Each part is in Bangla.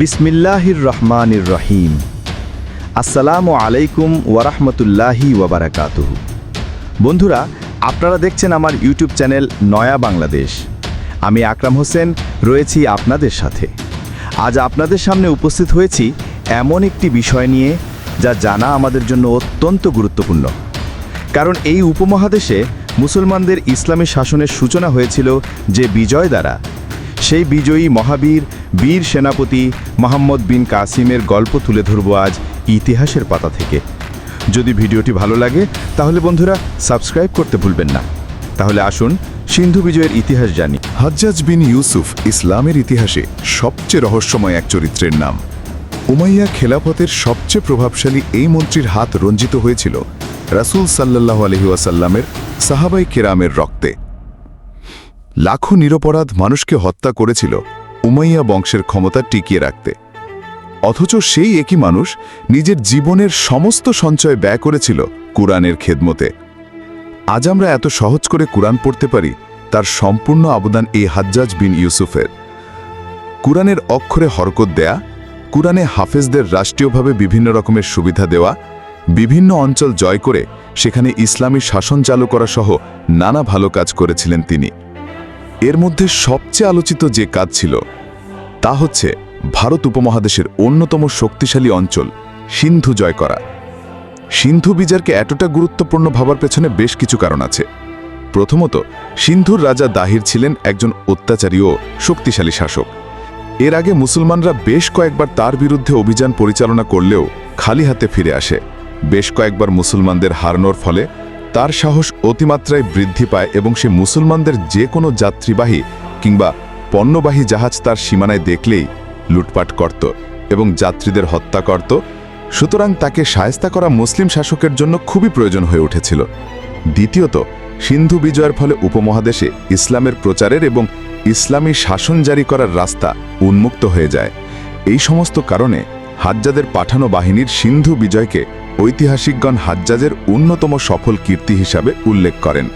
বিসমিল্লাহির রহমানির রহিম। আসসালামু আলাইকুম ওয়ারাহমতুল্লাহি ওয়াবারাকাতুহু বন্ধুরা, আপনারা দেখছেন আমার ইউটিউব চ্যানেল নয়া বাংলাদেশ। আমি আকরাম হোসেন, রয়েছি আপনাদের সাথে। আজ আপনাদের সামনে উপস্থিত হয়েছি এমন একটি বিষয় নিয়ে যা জানা আমাদের জন্য অত্যন্ত গুরুত্বপূর্ণ। কারণ এই উপমহাদেশে মুসলমানদের ইসলামী শাসনের সূচনা হয়েছিল যে বিজয় দ্বারা। সেই বিজয়ী মহাবীর বীর সেনাপতি মোহাম্মদ বিন কাসিমের গল্প তুলে ধরব আজ ইতিহাসের পাতা থেকে। যদি ভিডিওটি ভালো লাগে, তাহলে বন্ধুরা সাবস্ক্রাইব করতে ভুলবেন না। তাহলে আসুন সিন্ধু বিজয়ের ইতিহাস জানি। হাজ্জাজ বিন ইউসুফ ইসলামের ইতিহাসে সবচেয়ে রহস্যময় এক চরিত্রের নাম। উমাইয়া খেলাফতের সবচেয়ে প্রভাবশালী এই মন্ত্রীর হাত রঞ্জিত হয়েছিল রাসূল সাল্লাহ আলহিউসাল্লামের সাহাবাই কেরামের রক্তে। লাখো নিরপরাধ মানুষকে হত্যা করেছিল উমাইয়া বংশের ক্ষমতা টিকিয়ে রাখতে। অথচ সেই একই মানুষ নিজের জীবনের সমস্ত সঞ্চয় ব্যয় করেছিল কুরআনের খেদমতে। আজ আমরা এত সহজ করে কুরআন পড়তে পারি, তার সম্পূর্ণ অবদান এই হাজ্জাজ বিন ইউসুফের। কুরআনের অক্ষরে হরকত দেয়া, কুরআনে হাফেজদের রাষ্ট্রীয়ভাবে বিভিন্ন রকমের সুবিধা দেওয়া, বিভিন্ন অঞ্চল জয় করে সেখানে ইসলামী শাসন চালু করা সহ নানা ভালো কাজ করেছিলেন তিনি। এর মধ্যে সবচেয়ে আলোচিত যে কাজ ছিল, তা হচ্ছে ভারত উপমহাদেশের অন্যতম শক্তিশালী অঞ্চল, সিন্ধু জয় করা। সিন্ধু বিজারকে এতটা গুরুত্বপূর্ণ ভাবার পেছনে বেশ কিছু কারণ আছে। প্রথমত, সিন্ধুর রাজা দাহির ছিলেন একজন অত্যাচারী ও শক্তিশালী শাসক। এর আগে মুসলমানরা বেশ কয়েকবার তার বিরুদ্ধে অভিযান পরিচালনা করলেও খালি হাতে ফিরে আসে। বেশ কয়েকবার মুসলমানদের হারানোর ফলে তার সাহস অতিমাত্রায় বৃদ্ধি পায় এবং সে মুসলমানদের যে কোনো যাত্রীবাহী কিংবা পণ্যবাহী জাহাজ তার সীমানায় দেখলেই লুটপাট করত এবং যাত্রীদের হত্যা করত। সুতরাং তাকে সায়স্তা করা মুসলিম শাসকের জন্য খুবই প্রয়োজন হয়ে উঠেছিল। দ্বিতীয়ত, সিন্ধু বিজয়ের ফলে উপমহাদেশে ইসলামের প্রচারের এবং ইসলামী শাসন জারি করার রাস্তা উন্মুক্ত হয়ে যায়। এই সমস্ত কারণে হাজ্জাদের পাঠানো বাহিনীর সিন্ধু বিজয়কে ঐতিহাসিকগণ হাজ্জাজের অন্যতম সফল কীর্তি হিসাবে উল্লেখ করেন।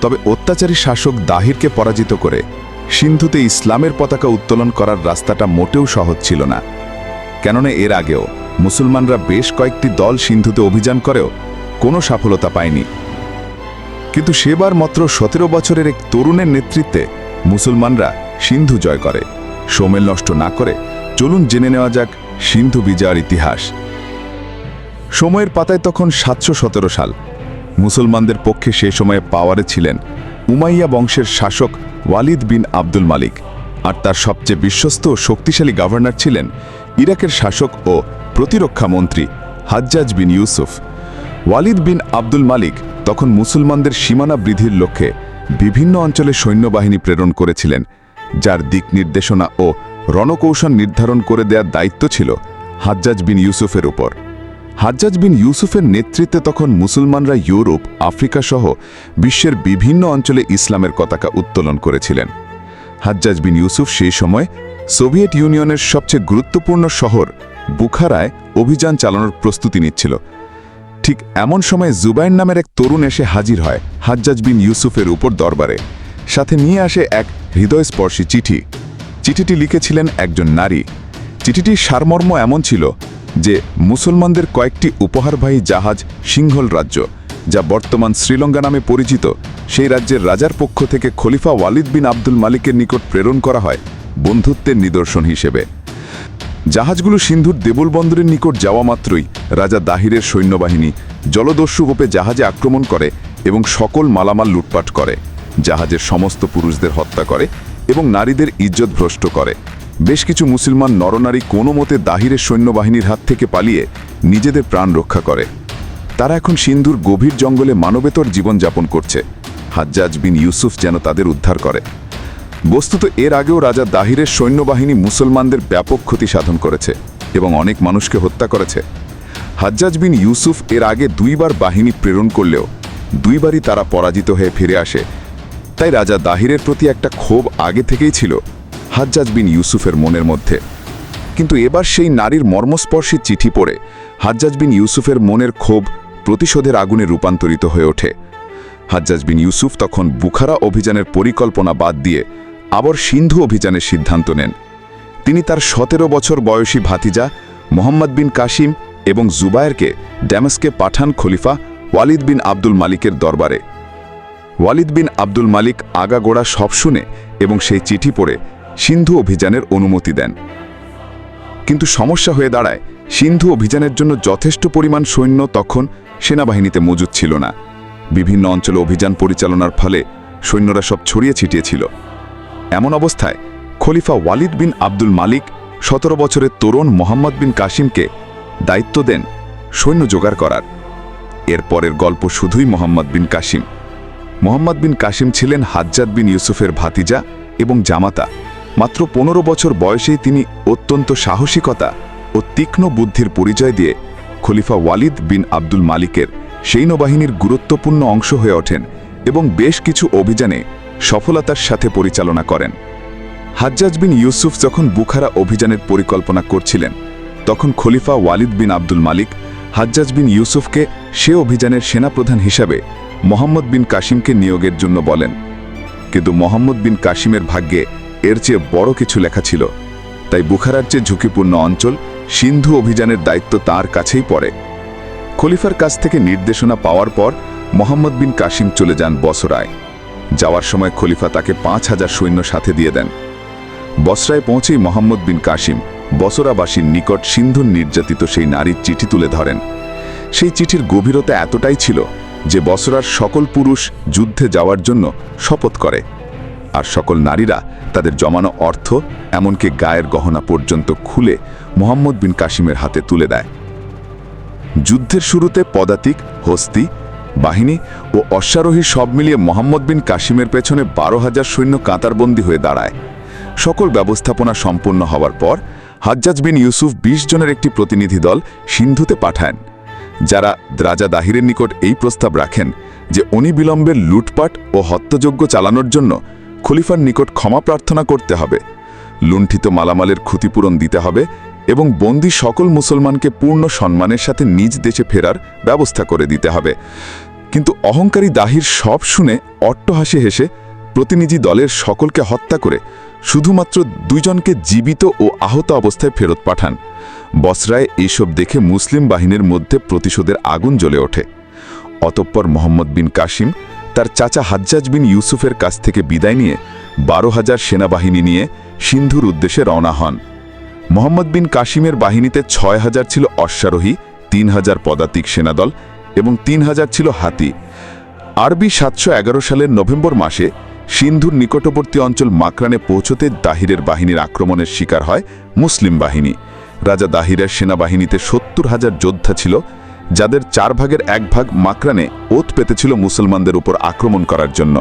তবে অত্যাচারী শাসক দাহিরকে পরাজিত করে সিন্ধুতে ইসলামের পতাকা উত্তোলন করার রাস্তাটা মোটেও সহজ ছিল না। কেননা এর আগেও মুসলমানরা বেশ কয়েকটি দল সিন্ধুতে অভিযান করেও কোনো সফলতা পায়নি। কিন্তু সেবার মাত্র সতেরো বছরের এক তরুণের নেতৃত্বে মুসলমানরা সিন্ধু জয় করে। সোমেল নষ্ট না করে চলুন জেনে নেওয়া যাক সিন্ধু বিজয়ের ইতিহাস। সময়ের পাতায় তখন সাতশো সতেরো সাল। মুসলমানদের পক্ষে সে সময়ে পাওয়ারে ছিলেন উমাইয়া বংশের শাসক ওয়ালিদ বিন আব্দুল মালিক। আর তার সবচেয়ে বিশ্বস্ত ও শক্তিশালী গভর্নর ছিলেন ইরাকের শাসক ও প্রতিরক্ষা মন্ত্রী হাজ্জাজ বিন ইউসুফ। ওয়ালিদ বিন আব্দুল মালিক তখন মুসলমানদের সীমানা বৃদ্ধির লক্ষ্যে বিভিন্ন অঞ্চলে সৈন্যবাহিনী প্রেরণ করেছিলেন, যার দিক নির্দেশনা ও রণকৌশল নির্ধারণ করে দেওয়ার দায়িত্ব ছিল হাজ্জাজ বিন ইউসুফের উপর। হাজ্জাজ বিন ইউসুফের নেতৃত্বে তখন মুসলমানরা ইউরোপ, আফ্রিকা সহ বিশ্বের বিভিন্ন অঞ্চলে ইসলামের পতাকা উত্তোলন করেছিলেন। হাজ্জাজ বিন ইউসুফ সেই সময় সোভিয়েত ইউনিয়নের সবচেয়ে গুরুত্বপূর্ণ শহর বুখারায় অভিযান চালানোর প্রস্তুতি নিচ্ছিল। ঠিক এমন সময় জুবাইন নামের এক তরুণ এসে হাজির হয় হাজ্জাজ বিন ইউসুফের উপর দরবারে। সাথে নিয়ে আসে এক হৃদয়স্পর্শী চিঠি। চিঠিটি লিখেছিলেন একজন নারী। চিঠিটির সারমর্ম এমন ছিল যে মুসলমানদের কয়েকটি উপহারবাহী জাহাজ সিংহল রাজ্য, যা বর্তমান শ্রীলঙ্কা নামে পরিচিত, সেই রাজ্যের রাজার পক্ষ থেকে খলিফা ওয়ালিদ বিন আব্দুল মালিকের নিকট প্রেরণ করা হয় বন্ধুত্বের নিদর্শন হিসেবে। জাহাজগুলো সিন্ধুর দেবুল বন্দরের নিকট যাওয়া মাত্রই রাজা দাহিরের সৈন্যবাহিনী জলদস্যুরূপে জাহাজে আক্রমণ করে এবং সকল মালামাল লুটপাট করে। জাহাজের সমস্ত পুরুষদের হত্যা করে এবং নারীদের ইজ্জত ভ্রষ্ট করে। বেশ কিছু মুসলমান নরনারী কোনো মতে দাহিরের সৈন্যবাহিনীর হাত থেকে পালিয়ে নিজেদের প্রাণ রক্ষা করে। তারা এখন সিন্ধুর গভীর জঙ্গলে মানবেতর জীবনযাপন করছে। হাজ্জাজ বিন ইউসুফ যেন তাদের উদ্ধার করে। বস্তুত এর আগেও রাজা দাহিরের সৈন্যবাহিনী মুসলমানদের ব্যাপক ক্ষতি সাধন করেছে এবং অনেক মানুষকে হত্যা করেছে। হাজ্জাজ বিন ইউসুফ এর আগে দুইবার বাহিনী প্রেরণ করলেও দুইবারই তারা পরাজিত হয়ে ফিরে আসে। তাই রাজা দাহিরের প্রতি একটা ক্ষোভ আগে থেকেই ছিল। হাজ্জাজ বিন ইউসুফের মনের মধ্যে। কিন্তু এবার সেই নারীর মর্মস্পর্শী চিঠি পড়ে হাজ্জাজ বিন ইউসুফের মনের ক্ষোভ প্রতিশোধের আগুনে রূপান্তরিত হয়ে ওঠে। হাজ্জাজ বিন ইউসুফ তখন বুখারা অভিযানের পরিকল্পনা বাদ দিয়ে আবার সিন্ধু অভিযানের সিদ্ধান্ত নেন। তিনি তার সতেরো বছর বয়সী ভাতিজা মোহাম্মদ বিন কাসিম এবং জুবায়েরকে ড্যামাসকে পাঠান খলিফা ওয়ালিদ বিন আব্দুল মালিকের দরবারে। ওয়ালিদ বিন আব্দুল মালিক আগাগোড়া সব শুনে এবং সেই চিঠি পড়ে সিন্ধু অভিযানের অনুমতি দেন। কিন্তু সমস্যা হয়ে দাঁড়ায়, সিন্ধু অভিযানের জন্য যথেষ্ট পরিমাণ সৈন্য তখন সেনাবাহিনীতে মজুদ ছিল না। বিভিন্ন অঞ্চলে অভিযান পরিচালনার ফলে সৈন্যরা সব ছড়িয়ে ছিটিয়ে ছিল এমন অবস্থায় খলিফা ওয়ালিদ বিন আব্দুল মালিক সতেরো বছরের তরুণ মোহাম্মদ বিন কাসিমকে দায়িত্ব দেন সৈন্য জোগাড় করার। এরপরের গল্প শুধুই মোহাম্মদ বিন কাসিম। মোহাম্মদ বিন কাসিম ছিলেন হাজ্জাদ বিন ইউসুফের ভাতিজা এবং জামাতা। মাত্র পনেরো বছর বয়সেই তিনি অত্যন্ত সাহসিকতা ও তীক্ষ্ণ বুদ্ধির পরিচয় দিয়ে খলিফা ওয়ালিদ বিন আব্দুল মালিকের সৈন্যবাহিনীর গুরুত্বপূর্ণ অংশ হয়ে ওঠেন এবং বেশ কিছু অভিযানে সফলতার সাথে পরিচালনা করেন। হাজ্জাজ বিন ইউসুফ যখন বুখারা অভিযানের পরিকল্পনা করছিলেন, তখন খলিফা ওয়ালিদ বিন আব্দুল মালিক হাজ্জাজ বিন ইউসুফকে সে অভিযানের সেনাপ্রধান হিসাবে মোহাম্মদ বিন কাসিমকে নিয়োগের জন্য বলেন। কিন্তু মোহাম্মদ বিন কাসিমের ভাগ্যে এর চেয়ে বড় কিছু লেখা ছিল। তাই বুখারার চেয়ে ঝুঁকিপূর্ণ অঞ্চল সিন্ধু অভিযানের দায়িত্ব তার কাছেই পড়ে। খলিফার কাছ থেকে নির্দেশনা পাওয়ার পর মোহাম্মদ বিন কাসিম চলে যান বসরায়। যাওয়ার সময় খলিফা তাকে পাঁচ হাজার সৈন্য সাথে দিয়ে দেন। বসরায় পৌঁছেই মোহাম্মদ বিন কাসিম বসরাবাসীর নিকট সিন্ধুর নির্যাতিত সেই নারীর চিঠি তুলে ধরেন। সেই চিঠির গভীরতা এতটাই ছিল যে বসরার সকল পুরুষ যুদ্ধে যাওয়ার জন্য শপথ করে। আর সকল নারীরা তাদের জমানো অর্থ, এমনকি গায়ের গহনা পর্যন্ত খুলে মোহাম্মদ বিন কাসিমের হাতে তুলে দেয়। যুদ্ধের শুরুতে পদাতিক, হস্তি, বাহিনী ও অশ্বারোহী সব মিলিয়ে মোহাম্মদ বিন কাসিমের পেছনে বারো হাজার সৈন্য কাতারবন্দী হয়ে দাঁড়ায়। সকল ব্যবস্থাপনা সম্পন্ন হওয়ার পর হাজ্জাজ বিন ইউসুফ ২০ জনের একটি প্রতিনিধি দল সিন্ধুতে পাঠান, যারা দ্রাজা দাহিরের নিকট এই প্রস্তাব রাখেন যে অনিবিলম্বের লুটপাট ও হত্যযজ্ঞ চালানোর জন্য খলিফার নিকট ক্ষমা প্রার্থনা করতে হবে। লুণ্ঠিত মালামালের ক্ষতিপূরণ দিতে হবে এবং বন্দি সকল মুসলমানকে পূর্ণ সম্মানের সাথে নিজ দেশে ফেরার ব্যবস্থা করে দিতে হবে। কিন্তু অহংকারী দাহির সব শুনে অট্টহাসি হেসে প্রতিনিধি দলের সকলকে হত্যা করে শুধুমাত্র দুইজনকে জীবিত ও আহত অবস্থায় ফেরত পাঠান। বসরায় এইসব দেখে মুসলিম বাহিনীর মধ্যে প্রতিশোধের আগুন জ্বলে ওঠে। অতঃপর মোহাম্মদ বিন কাসিম তার চাচা হাজ্জাজ বিন ইউসুফের কাছ থেকে বিদায় নিয়ে বারো হাজার সেনাবাহিনী নিয়ে সিন্ধুর উদ্দেশ্যে রওনা হন। মোহাম্মদ বিন কাশিমের বাহিনীতে ছয় হাজার ছিল অশ্বারোহী, তিন হাজার পদাতিক সেনাদল এবং তিন হাজার ছিল হাতি। আরবি সাতশো এগারো সালের নভেম্বর মাসে সিন্ধুর নিকটবর্তী অঞ্চল মাকরানে পৌঁছতে দাহিরের বাহিনীর আক্রমণের শিকার হয় মুসলিম বাহিনী। রাজা দাহিরের সেনাবাহিনীতে সত্তর হাজার যোদ্ধা ছিল যাদের চার ভাগের এক ভাগ মাকরানে ওত পেতেছিল মুসলমানদের উপর আক্রমণ করার জন্য।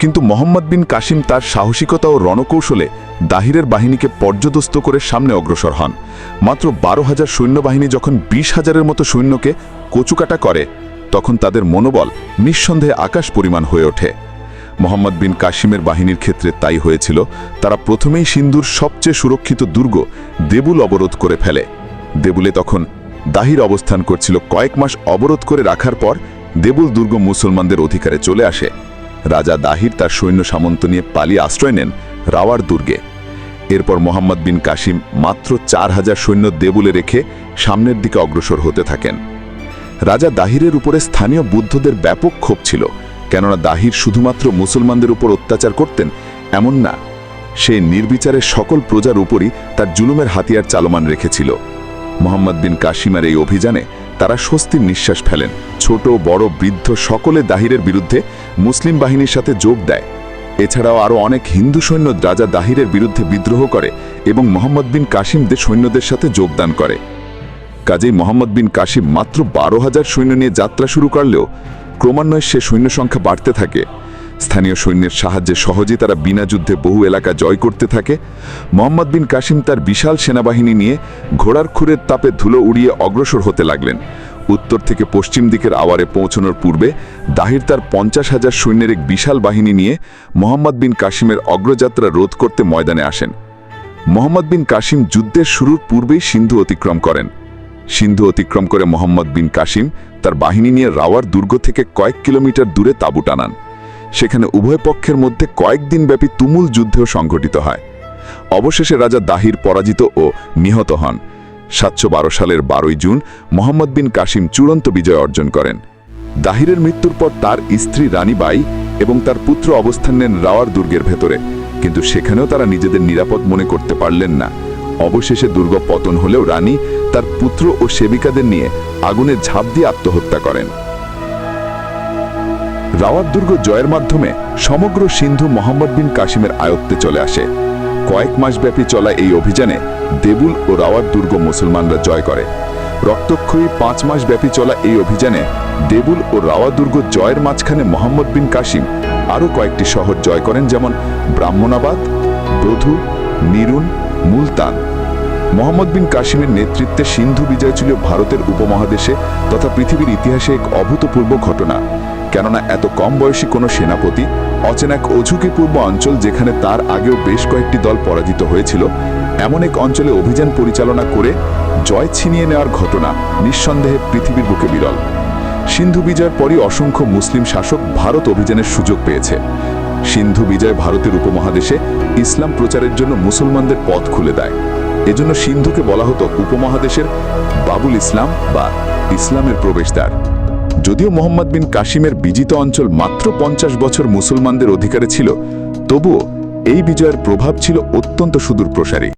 কিন্তু মোহাম্মদ বিন কাসিম তার সাহসিকতা ও রণকৌশলে দাহিরের বাহিনীকে পর্যদস্ত করে সামনে অগ্রসর হন। মাত্র বারো হাজার সৈন্যবাহিনী যখন বিশ হাজারের মতো সৈন্যকে কচুকাটা করে, তখন তাদের মনোবল নিঃসন্দেহে আকাশ পরিমাণ হয়ে ওঠে। মোহাম্মদ বিন কাসিমের বাহিনীর ক্ষেত্রে তাই হয়েছিল, তারা প্রথমেই সিন্ধুর সবচেয়ে সুরক্ষিত দুর্গ দেবুল অবরোধ করে ফেলে। দেবুলে তখন দাহির অবস্থান করছিল কয়েক মাস অবরোধ করে রাখার পর দেবুল দুর্গ মুসলমানদের অধিকারে চলে আসে। রাজা দাহির তার সৈন্য সামন্ত নিয়ে পালিয়ে আশ্রয় নেন রাওয়ার দুর্গে। এরপর মোহাম্মদ বিন কাসিম মাত্র চার হাজার সৈন্য দেবুলে রেখে সামনের দিকে অগ্রসর হতে থাকেন। রাজা দাহিরের উপরে স্থানীয় বুদ্ধদের ব্যাপক ক্ষোভ ছিল, কেননা দাহির শুধুমাত্র মুসলমানদের উপর অত্যাচার করতেন, এমন না সে নির্বিচারে সকল প্রজার উপরই তার জুলুমের হাতিয়ার চালমান রেখেছিল। মোহাম্মদ বিন কাশিমার এই অভিযানে তারা স্বস্তির নিঃশ্বাস ফেলেন। ছোট, বড়, বৃদ্ধ সকলে দাহিরের বিরুদ্ধে মুসলিম বাহিনীর সাথে যোগ দেয়। এছাড়াও আরও অনেক হিন্দু সৈন্য রাজা দাহিরের বিরুদ্ধে বিদ্রোহ করে এবং মোহাম্মদ বিন কাশিমদের সৈন্যদের সাথে যোগদান করে। কাজেই মোহাম্মদ বিন কাশিম মাত্র বারো হাজার সৈন্য নিয়ে যাত্রা শুরু করলেও ক্রমান্বয়ে সে সৈন্য সংখ্যা বাড়তে থাকে। স্থানীয় সৈন্যের সাহায্যে সহজে তারা বিনা যুদ্ধে বহু এলাকা জয় করতে থাকে। মোহাম্মদ বিন কাসিম তার বিশাল সেনাবাহিনী নিয়ে ঘোড়ার খুরের তাপে ধুলো উড়িয়ে অগ্রসর হতে লাগলেন। উত্তর থেকে পশ্চিম দিকের আওয়ারে পৌঁছানোর পূর্বে দাহির তার পঞ্চাশ হাজার সৈন্যের এক বিশাল বাহিনী নিয়ে মোহাম্মদ বিন কাসিমের অগ্রযাত্রা রোধ করতে ময়দানে আসেন। মোহাম্মদ বিন কাসিম যুদ্ধের শুরুর পূর্বেই সিন্ধু অতিক্রম করেন। সিন্ধু অতিক্রম করে মোহাম্মদ বিন কাসিম তার বাহিনী নিয়ে রাওয়ার দুর্গ থেকে কয়েক কিলোমিটার দূরে তাঁবু টানান। সেখানে উভয় পক্ষের মধ্যে কয়েকদিন ব্যাপী তুমুল যুদ্ধেও সংঘটিত হয়। অবশেষে রাজা দাহির পরাজিত ও নিহত হন। সাতশো বারো সালের বারোই জুন মোহাম্মদ বিন কাসিম চূড়ান্ত বিজয় অর্জন করেন। দাহিরের মৃত্যুর পর তার স্ত্রী রানী বাই এবং তার পুত্র অবস্থান নেন রাওয়ার দুর্গের ভেতরে। কিন্তু সেখানেও তারা নিজেদের নিরাপদ মনে করতে পারলেন না। অবশেষে দুর্গ পতন হলেও রানী তার পুত্র ও সেবিকাদের নিয়ে আগুনে ঝাঁপ দিয়ে আত্মহত্যা করেন। রাওয়াত দুর্গ জয়ের মাধ্যমে সমগ্র সিন্ধু মোহাম্মদ বিন কাসিমের আয়ত্তে চলে আসে। কয়েক মাসব্যাপী চলা এই অভিযানে দেবুল ও রাওয়াত দুর্গ মুসলমানরা জয় করে। রক্তক্ষয়ী পাঁচ মাস ব্যাপী চলা এই অভিযানে দেবুল ও রাওয়া দুর্গ জয়ের মাঝখানে মোহাম্মদ বিন কাসিম আরও কয়েকটি শহর জয় করেন, যেমন ব্রাহ্মণাবাদ, বধু, নিরুন, মুলতান। মোহাম্মদ বিন কাসিমের নেতৃত্বে সিন্ধু বিজয় ছিল ভারতের উপমহাদেশে তথা পৃথিবীর ইতিহাসে এক অভূতপূর্ব ঘটনা। কেননা এত কম বয়সী কোনো সেনাপতি অচেনা এক অঝুঁকিপূর্ব অঞ্চল যেখানে তার আগেও বেশ কয়েকটি দল পরাজিত হয়েছিল, এমন এক অঞ্চলে অভিযান পরিচালনা করে জয় ছিনিয়ে নেওয়ার ঘটনা নিঃসন্দেহে পৃথিবীর বুকে বিরল। সিন্ধু বিজয়ের পরই অসংখ্য মুসলিম শাসক ভারত অভিযানের সুযোগ পেয়েছে। সিন্ধু বিজয় ভারতের উপমহাদেশে ইসলাম প্রচারের জন্য মুসলমানদের পথ খুলে দেয়। এজন্য সিন্ধুকে বলা হতো উপমহাদেশের বাবুল ইসলাম বা ইসলামের প্রবেশদ্বার। যদিও মোহাম্মদ বিন কাশিমের বিজিত অঞ্চল মাত্র পঞ্চাশ বছর মুসলমানদের অধিকারে ছিল, তবুও এই বিজয়ের প্রভাব ছিল অত্যন্ত সুদূর প্রসারী